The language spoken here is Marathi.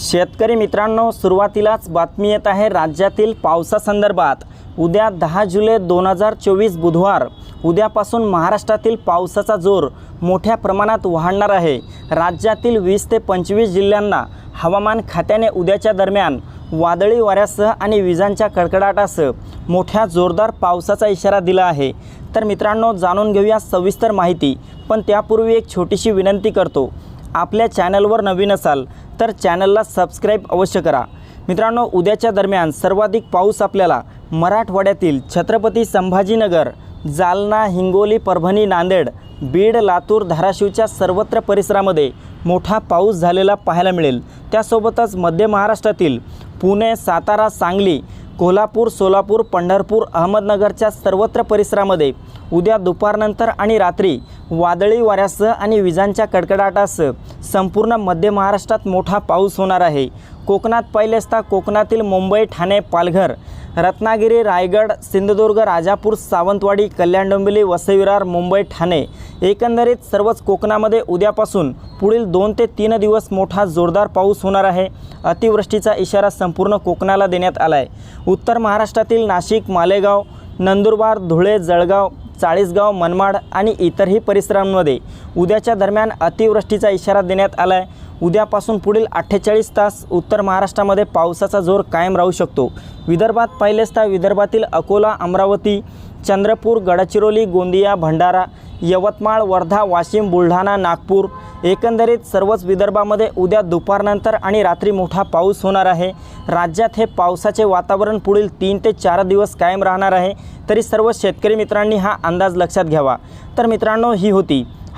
शेतकरी मित्रांनो सुरुवातीलाच बातमी येत आहे राज्यातील पावसासंदर्भात. उद्या दहा जुलै दोन हजार चोवीस बुधवार. उद्यापासून महाराष्ट्रातील पावसाचा जोर मोठ्या प्रमाणात वाढणार आहे. राज्यातील वीस ते पंचवीस जिल्ह्यांना हवामान खात्याने उद्याच्या दरम्यान वादळी वाऱ्यासह आणि विजांच्या कडकडाटासह मोठ्या जोरदार पावसाचा इशारा दिला आहे. तर मित्रांनो जाणून घेऊया सविस्तर माहिती पण त्यापूर्वी एक छोटीशी विनंती करतो. आपल्या चॅनलवर नवीन असाल तर चॅनलला सबस्क्राईब अवश्य करा. मित्रांनो उद्याच्या दरम्यान सर्वाधिक पाऊस आपल्याला मराठवाड्यातील छत्रपती संभाजीनगर जालना हिंगोली परभणी नांदेड बीड लातूर धाराशिवच्या सर्वत्र परिसरामध्ये मोठा पाऊस झालेला पाहायला मिळेल. त्यासोबतच मध्य महाराष्ट्रातील पुणे सातारा सांगली कोल्हापूर सोलापूर पंढरपूर अहमदनगरच्या सर्वत्र परिसरामध्ये उद्या दुपारनंतर आणि रात्री वादळी वाऱ्यासह आणि विजांच्या कडकडाटासह संपूर्ण मध्य महाराष्ट्रात मोठा पाऊस होणार आहे. कोकणात पाहिले असता कोकणातील मुंबई ठाणे पालघर रत्नागिरी रायगड सिंधुदुर्ग राजापूर सावंतवाडी कल्याण डोंबिवली वसईविरार मुंबई ठाणे एकंदरीत सर्वच कोकणामध्ये उद्यापासून पुढील दोन ते तीन दिवस मोठा जोरदार पाऊस होणार आहे. अतिवृष्टीचा इशारा संपूर्ण कोकणाला देण्यात आला आहे उत्तर महाराष्ट्रातील नाशिक मालेगाव नंदुरबार धुळे जळगाव चाळीसगाव मनमाड आणि इतरही परिसरांमध्ये उद्याच्या दरम्यान अतिवृष्टीचा इशारा देण्यात आला आहे उद्यापासून पुढील अठ्ठेचाळीस तास उत्तर महाराष्ट्रामध्ये पावसाचा जोर कायम राहू शकतो. विदर्भात पाहिलेच तर विदर्भातील अकोला अमरावती चंद्रपूर गडचिरोली गोंदिया भंडारा यवतमाळ वर्धा वाशिम बुलढाणा नागपूर एकंदरीत सर्वच विदर्भामध्ये उद्या दुपारनंतर आणि रात्री मोठा पाऊस होणार आहे. राज्यात हे पावसाचे वातावरण पुढील तीन ते चार दिवस कायम राहणार आहे. तरी सर्व शेतकरी मित्रांनी हा अंदाज लक्षात घ्यावा. तर मित्रांनो ही होती